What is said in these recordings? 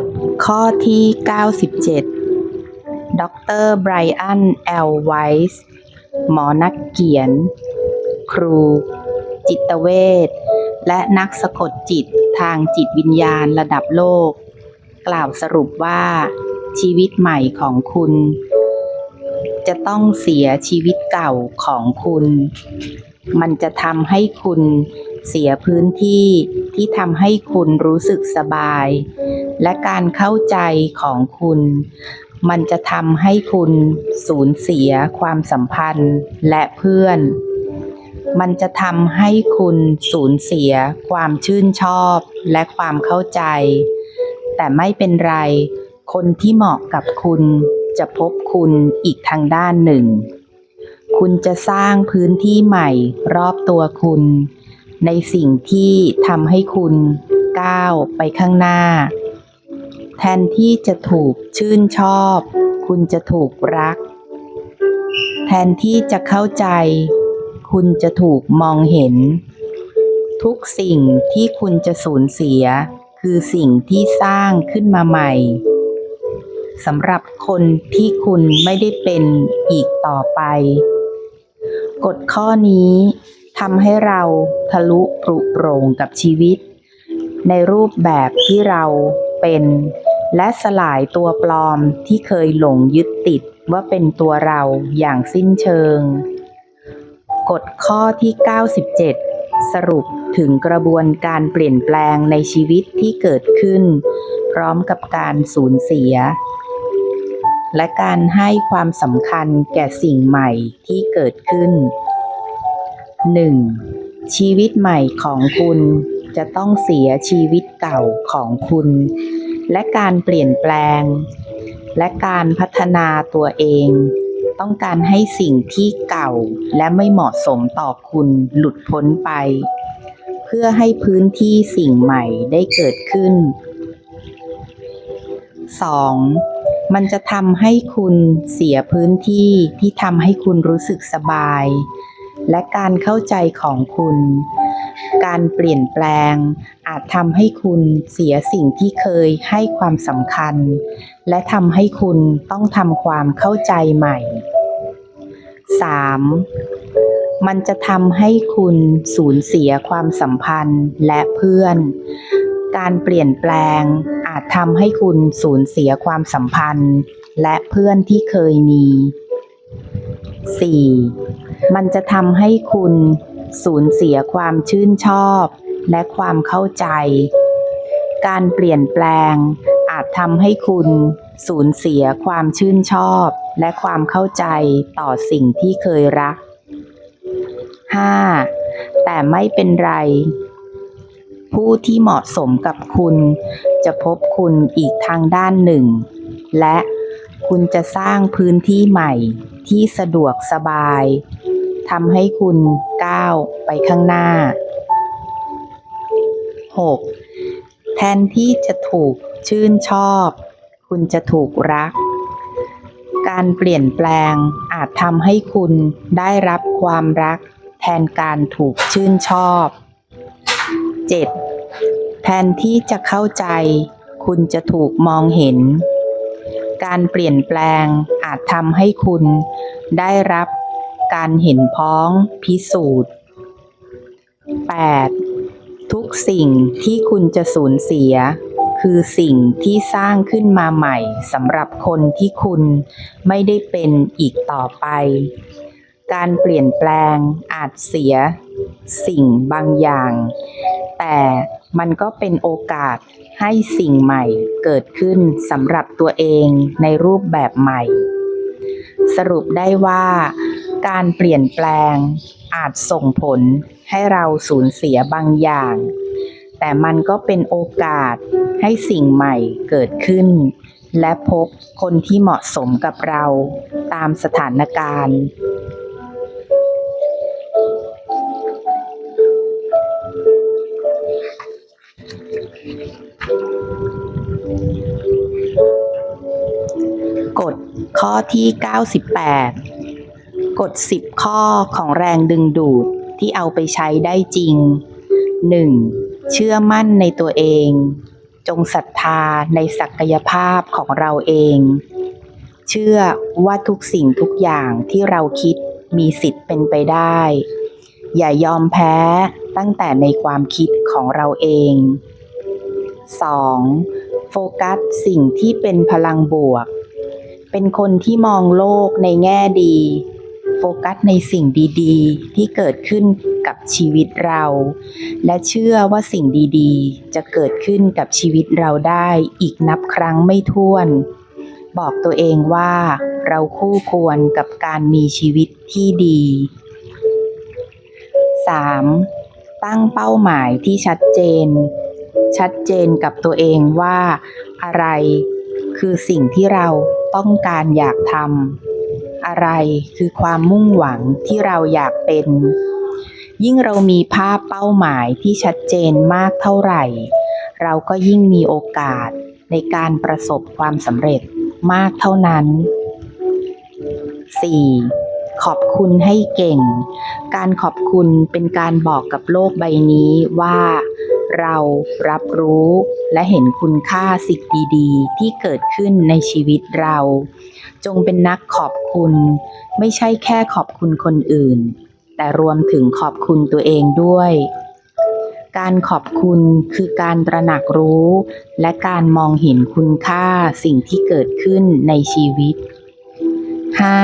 ฎข้อที่ 97 ดรไบรอัน แอล ไวส์หมอนักเขียน ครู จิตเวชและนักสะกดจิตทางจิตวิญญาณระดับโลก กล่าวสรุปว่า ชีวิตใหม่ของคุณ จะต้องเสียชีวิตเก่าของคุณ มันจะทำให้คุณเสียพื้นที่ที่ทำให้คุณรู้สึกสบาย และการเข้าใจของคุณ มันจะทำให้คุณสูญเสียความสัมพันธ์และเพื่อน มันจะทำให้คุณสูญเสียความชื่นชอบและความเข้าใจ แต่ไม่เป็นไร คนที่เหมาะกับคุณจะพบคุณอีกทางด้านหนึ่ง คุณจะสร้างพื้นที่ใหม่รอบตัวคุณ ในสิ่งที่ทำให้คุณก้าวไปข้างหน้า แทนที่จะถูกชื่นชอบ คุณจะถูกรัก แทนที่จะเข้าใจ คุณจะถูกมองเห็น ทุกสิ่งที่คุณจะสูญเสีย คือสิ่งที่สร้างขึ้นมาใหม่สำหรับคนที่คุณไม่ได้เป็นอีกต่อไป กฎข้อนี้ทำให้เราทะลุปรุโปร่งกับชีวิต ในรูปแบบที่เราเป็น และสลายตัวปลอมที่เคยหลงยึดติดว่าเป็นตัวเราอย่างสิ้นเชิง กฎข้อที่ 97 สรุปถึงกระบวนการเปลี่ยนแปลงในชีวิตที่เกิดขึ้น พร้อมกับการสูญเสีย และการให้ความสำคัญแก่สิ่งใหม่ที่เกิดขึ้น 1. ชีวิตใหม่ของคุณจะต้องเสียชีวิตเก่าของคุณ และการเปลี่ยนแปลง และการพัฒนาตัวเอง ต้องการให้สิ่งที่เก่าและไม่เหมาะสมต่อคุณหลุดพ้นไป เพื่อให้พื้นที่สิ่งใหม่ได้เกิดขึ้น 2. มันจะทำให้คุณเสียพื้นที่ที่ทำให้คุณรู้สึกสบาย และการเข้าใจของคุณ การเปลี่ยนแปลง อาจทำให้คุณเสียสิ่งที่เคยให้ความสำคัญ และทำให้คุณต้องทำความเข้าใจใหม่ 3. มันจะทำให้คุณสูญเสียความสัมพันธ์และเพื่อน การเปลี่ยนแปลง อาจทำให้คุณสูญเสียความสัมพันธ์ และเพื่อนที่เคยมี 4. มันจะทำให้คุณ สูญเสียความชื่นชอบและความเข้าใจ การเปลี่ยนแปลงอาจทำให้คุณสูญเสียความชื่นชอบและความเข้าใจต่อสิ่งที่เคยรัก 5. แต่ไม่เป็นไร ผู้ที่เหมาะสมกับคุณ จะพบคุณอีกทางด้านหนึ่ง และคุณจะสร้างพื้นที่ใหม่ที่สะดวกสบาย ทำให้คุณก้าวไปข้างหน้า 6. แทนที่จะถูกชื่นชอบ คุณจะถูกรัก การเปลี่ยนแปลงอาจทำให้คุณได้รับความรัก แทนการถูกชื่นชอบ 7. แทนที่จะเข้าใจ คุณจะถูกมองเห็น การเปลี่ยนแปลงอาจทำให้คุณได้รับ การเห็นพ้องพิสูจน์ 8. ทุกสิ่งที่คุณจะสูญเสีย คือสิ่งที่สร้างขึ้นมาใหม่สำหรับคนที่คุณไม่ได้เป็นอีกต่อไป การเปลี่ยนแปลงอาจเสียสิ่งบางอย่าง แต่มันก็เป็นโอกาสให้สิ่งใหม่เกิดขึ้นสำหรับตัวเองในรูปแบบใหม่ สรุปได้ว่า การเปลี่ยนแปลงอาจส่งผลให้เราสูญเสียบางอย่าง แต่มันก็เป็นโอกาสให้สิ่งใหม่เกิดขึ้น และพบคนที่เหมาะสมกับเราตามสถานการณ์กฎข้อที่ 98 กฎ 10 ข้อของแรงดึงดูดที่เอาไปใช้ได้จริง 1. เชื่อมั่นในตัวเอง จงศรัทธาในศักยภาพของเราเอง เชื่อว่าทุกสิ่งทุกอย่างที่เราคิดมีสิทธิ์เป็นไปได้ อย่ายอมแพ้ตั้งแต่ในความคิดของเราเอง 2. โฟกัสสิ่งที่เป็นพลังบวก เป็นคนที่มองโลกในแง่ดี โฟกัสในสิ่งดีๆ ที่เกิดขึ้นกับชีวิตเรา และเชื่อว่าสิ่งดีๆ จะเกิดขึ้นกับชีวิตเราได้อีกนับครั้งไม่ถ้วน บอกตัวเองว่าเราคู่ควรกับการมีชีวิตที่ดี 3. ตั้งเป้าหมายที่ชัดเจน ชัดเจนกับตัวเองว่าอะไรคือสิ่งที่เราต้องการอยากทำ อะไรคือความมุ่งหวังที่เราอยากเป็น ยิ่งเรามีภาพเป้าหมายที่ชัดเจนมากเท่าไหร่ เราก็ยิ่งมีโอกาสในการประสบความสำเร็จมากเท่านั้น 4. ขอบคุณให้เก่ง การขอบคุณเป็นการบอกกับโลกใบนี้ว่า เรารับรู้และเห็นคุณค่าสิ่งดีๆ ที่เกิดขึ้นในชีวิตเรา จงเป็นนักขอบคุณ ไม่ใช่แค่ขอบคุณคนอื่น แต่รวมถึงขอบคุณตัวเองด้วย การขอบคุณคือการตระหนักรู้ และการมองเห็นคุณค่าสิ่งที่เกิดขึ้นในชีวิต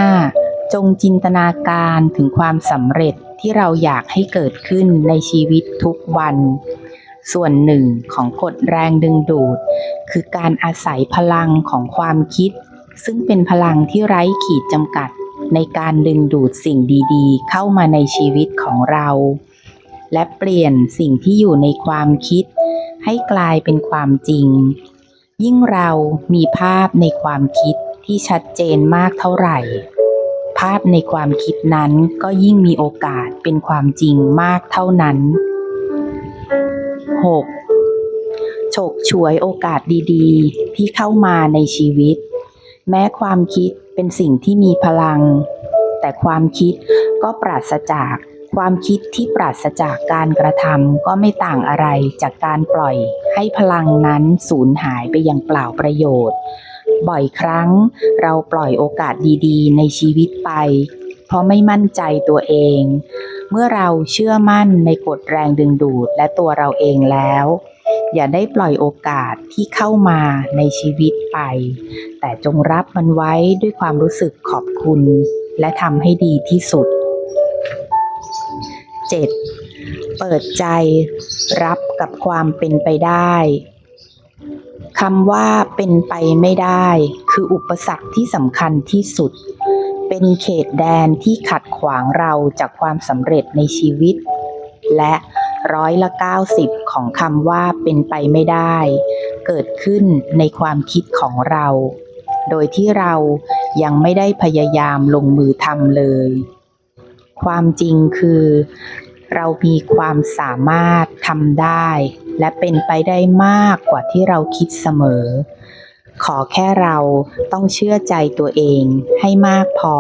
5. จงจินตนาการถึงความสำเร็จที่เราอยากให้เกิดขึ้นในชีวิตทุกวัน ส่วนหนึ่งของกฎแรงดึงดูด คือการอาศัยพลังของความคิด ซึ่งเป็นพลังที่ไร้ขีดจำกัด ในการดึงดูดสิ่งดีๆ เข้ามาในชีวิตของเรา และเปลี่ยนสิ่งที่อยู่ในความคิด ให้กลายเป็นความจริง ยิ่งเรามีภาพในความคิดที่ชัดเจนมากเท่าไหร่ ภาพในความคิดนั้นก็ยิ่งมีโอกาสเป็นความจริงมากเท่านั้น 6. ฉกฉวยโอกาสดีๆ ที่เข้ามาในชีวิต แม้ความคิดเป็นสิ่งที่มีพลัง แต่ความคิดก็ปราศจากความคิดที่ปราศจากการกระทำก็ไม่ต่างอะไรจากการปล่อยให้พลังนั้นสูญหายไปอย่างเปล่าประโยชน์ บ่อยครั้งเราปล่อยโอกาสดีๆ ในชีวิตไป เพราะไม่มั่นใจตัวเอง เมื่อเราเชื่อมั่นในกฎแรงดึงดูดและตัวเราเองแล้ว อย่าได้ปล่อยโอกาสที่เข้ามาในชีวิตไป แต่จงรับมันไว้ด้วยความรู้สึกขอบคุณ และทำให้ดีที่สุด 7. เปิดใจรับกับความเป็นไปได้คำว่าเป็นไปไม่ได้ คืออุปสรรคที่สำคัญที่สุด เป็นเขตแดนที่ขัดขวางเราจากความสำเร็จในชีวิต และร้อยละ 90 ของคำว่าเป็นไปไม่ได้ เกิดขึ้นในความคิดของเรา โดยที่เรายังไม่ได้พยายามลงมือทำเลย ความจริงคือ เรามีความสามารถทำได้ และเป็นไปได้มากกว่าที่เราคิดเสมอ ขอแค่เราต้องเชื่อใจตัวเองให้มากพอ